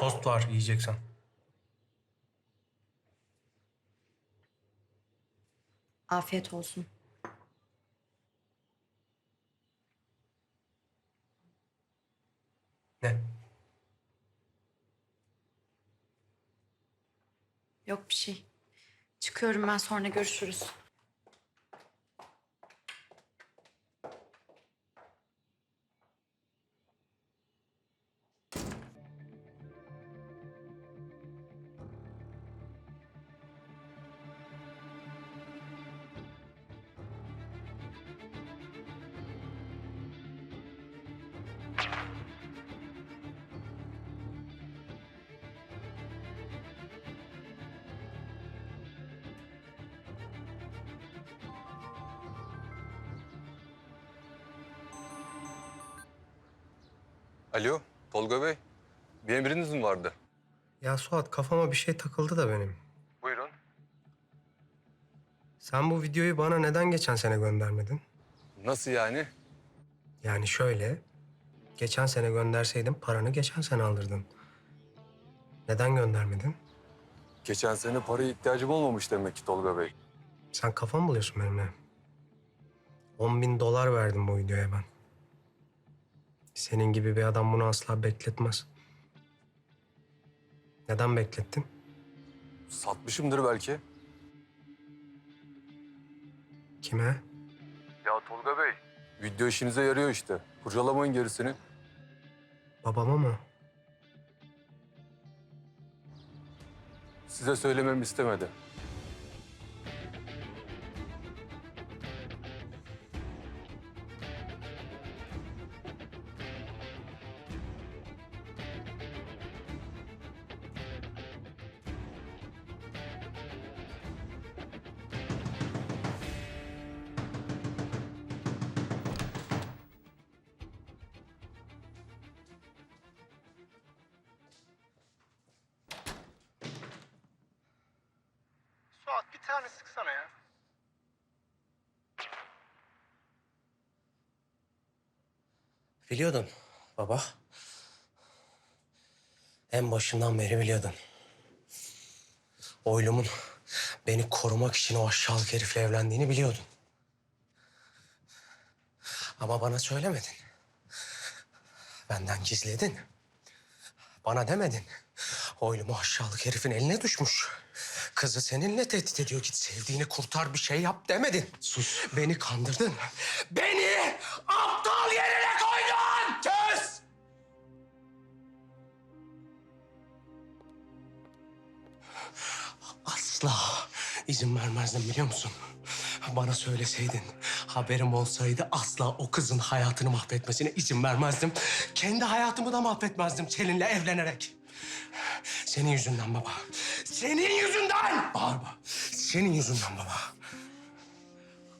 Tost var yiyeceksen. Afiyet olsun. Ne? Yok bir şey. Çıkıyorum ben sonra görüşürüz. Alo, Tolga Bey. Bir emriniz mi vardı? Ya Suat kafama bir şey takıldı da benim. Buyurun. Sen bu videoyu bana neden geçen sene göndermedin? Nasıl yani? Yani şöyle. Geçen sene gönderseydin paranı geçen sene alırdın. Neden göndermedin? Geçen sene paraya ihtiyacım olmamış demek ki Tolga Bey. Sen kafa mı buluyorsun benimle? 10 bin dolar verdim bu videoya ben. Senin gibi bir adam bunu asla bekletmez. Neden beklettin? Satmışımdır belki. Kime? Ya Tolga Bey. Video işinize yarıyor işte. Kurcalamayın gerisini. Babama mı? Size söylememi istemedi. Suat bir tane sıksana ya. Biliyordun baba. En başından beri biliyordun. Oylumun beni korumak için o aşağılık herifle evlendiğini biliyordun. Ama bana söylemedin. Benden gizledin. Bana demedin. Oylumu aşağılık herifin eline düşmüş. Kızı seninle tehdit ediyor. Git sevdiğini kurtar bir şey yap demedin. Sus. Beni kandırdın. Beni aptal yerine koydun. Kes! Asla izin vermezdim biliyor musun? Bana söyleseydin, haberim olsaydı asla o kızın hayatını mahvetmesine izin vermezdim. Kendi hayatımı da mahvetmezdim seninle evlenerek. Senin yüzünden baba. Senin yüzünden! Bağırma. Senin yüzünden baba.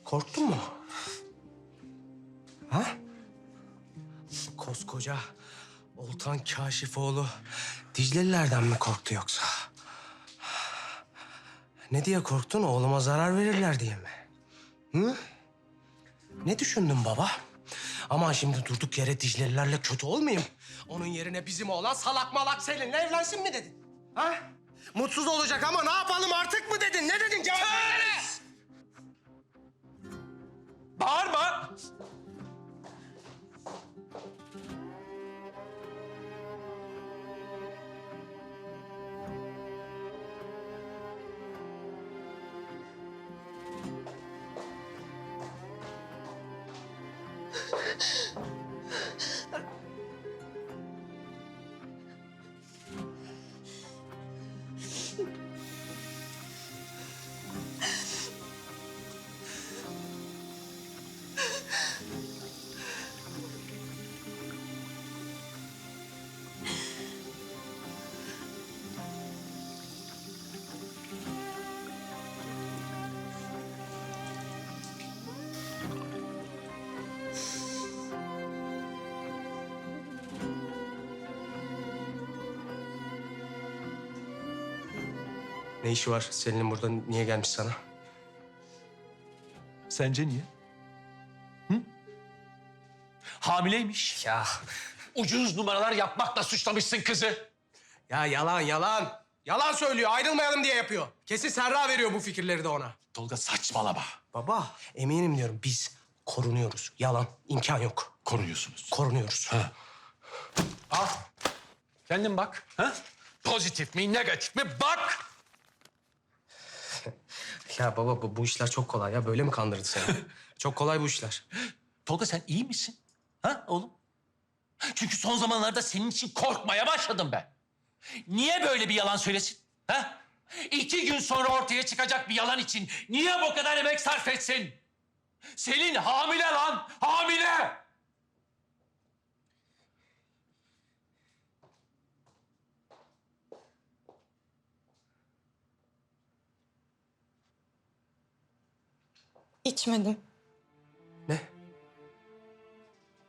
Korktun mu? Ha? Koskoca Oltan Kaşifoğlu Diclelilerden mi korktu yoksa? Ne diye korktun? Oğluma zarar verirler diye mi? Hı? Ne düşündün baba? Ama şimdi durduk yere Diclelilerle kötü olmayayım. Onun yerine bizim oğlan salak malak seninle evlensin mi dedin? Ha? Mutsuz olacak ama ne yapalım artık mı dedin? Ne dedin? Cevap versene! Bağırma! Ne işi var Selin'in burada? Niye gelmiş sana? Sence niye? Hı? Hamileymiş. Ya Ucuz numaralar yapmakla suçlamışsın kızı. Ya yalan yalan. Yalan söylüyor. Ayrılmayalım diye yapıyor. Kesin Serra veriyor bu fikirleri de ona. Tolga saçmalama. Baba eminim diyorum biz korunuyoruz. Yalan. imkan yok. Koruyorsunuz. Korunuyoruz. Al. Kendin bak. Ha? Pozitif mi, negatif mi? Bak. Ya baba bu, bu işler çok kolay ya. Böyle mi kandırdı seni? çok kolay bu işler. Tolga sen iyi misin? Ha oğlum? Çünkü son zamanlarda senin için korkmaya başladım ben. Niye böyle bir yalan söylesin? Ha? İki gün sonra ortaya çıkacak bir yalan için niye bu kadar emek sarf etsin? Selin hamile lan, hamile! İçmedim. Ne?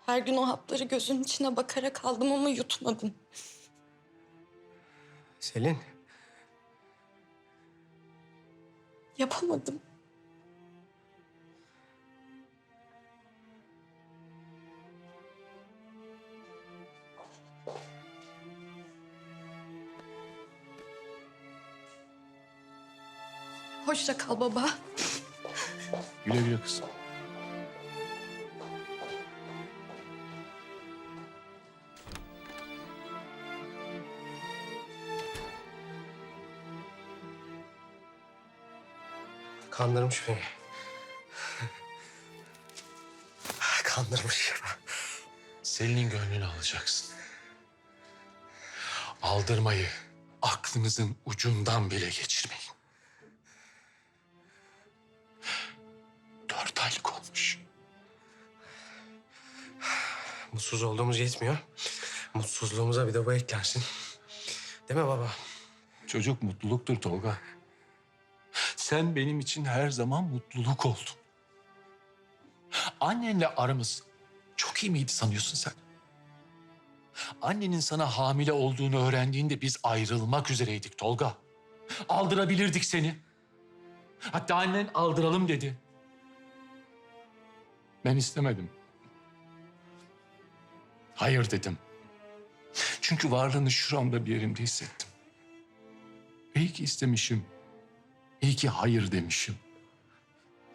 Her gün o hapları gözünün içine bakarak aldım ama yutmadım. Selin. Yapamadım. Hoşça kal baba. Güle güle kızım. Kandırmış beni. Kandırmış. Selin'in gönlünü alacaksın. Aldırmayı aklınızın ucundan bile geçirmeyin. Dört aylık olmuş. Mutsuz olduğumuz yetmiyor. Mutsuzluğumuza bir de bu eklensin. Değil mi baba? Çocuk mutluluktur Tolga. Sen benim için her zaman mutluluk oldun. Annenle aramız çok iyi miydi sanıyorsun sen? Annenin sana hamile olduğunu öğrendiğinde biz ayrılmak üzereydik Tolga. Aldırabilirdik seni. Hatta annen aldıralım dedi. Ben istemedim. Hayır dedim. Çünkü varlığını şuramda bir yerimde hissettim. İyi ki istemişim. İyi ki hayır demişim.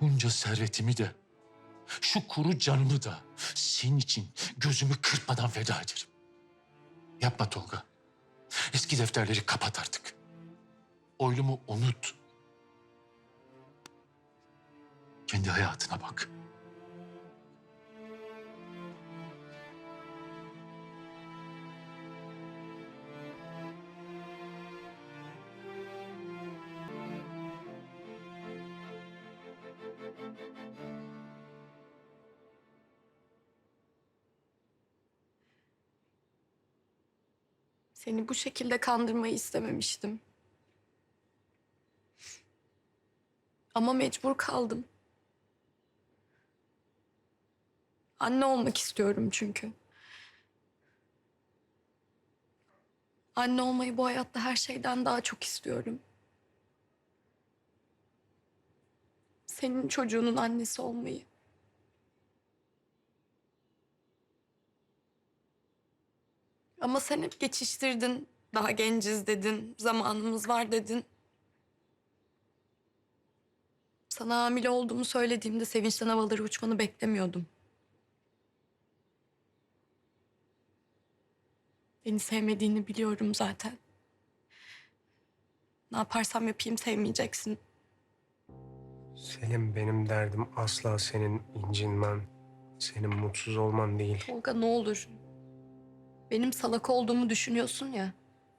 Bunca servetimi de, şu kuru canımı da senin için gözümü kırpmadan feda ederim. Yapma Tolga. Eski defterleri kapat artık. Oylumu unut. Kendi hayatına bak. Seni bu şekilde kandırmayı istememiştim. Ama mecbur kaldım. Anne olmak istiyorum çünkü. Anne olmayı bu hayatta her şeyden daha çok istiyorum. Senin çocuğunun annesi olmayı. Ama sen hep geçiştirdin. Daha genciz dedin, zamanımız var dedin. Sana hamile olduğumu söylediğimde sevinçten havaları uçmanı beklemiyordum. Beni sevmediğini biliyorum zaten. Ne yaparsam yapayım sevmeyeceksin. Selim benim derdim asla senin incinmen, senin mutsuz olman değil. Tolga ne olur. Benim salak olduğumu düşünüyorsun ya.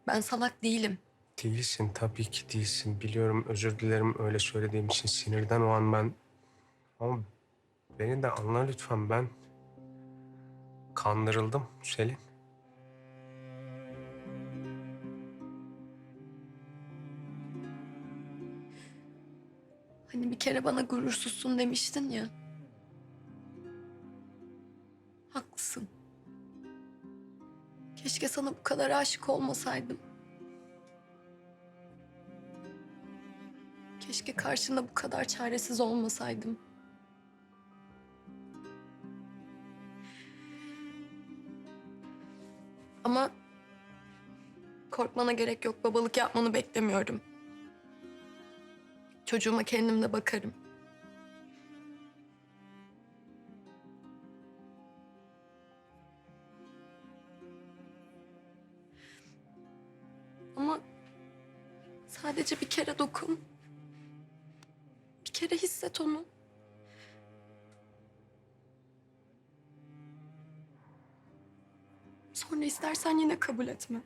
Ben salak değilim. Değilsin tabii ki değilsin. Biliyorum özür dilerim öyle söylediğim için sinirden o an ben... Ama beni de anla lütfen ben kandırıldım Selin. Hani bir kere bana gurursuzsun demiştin ya. Keşke sana bu kadar aşık olmasaydım. Keşke karşında bu kadar çaresiz olmasaydım. Ama Korkmana gerek yok. Babalık yapmanı beklemiyorum. Çocuğuma kendim de bakarım. Sadece bir kere dokun. Bir kere hisset onu. Sonra istersen yine kabul etme.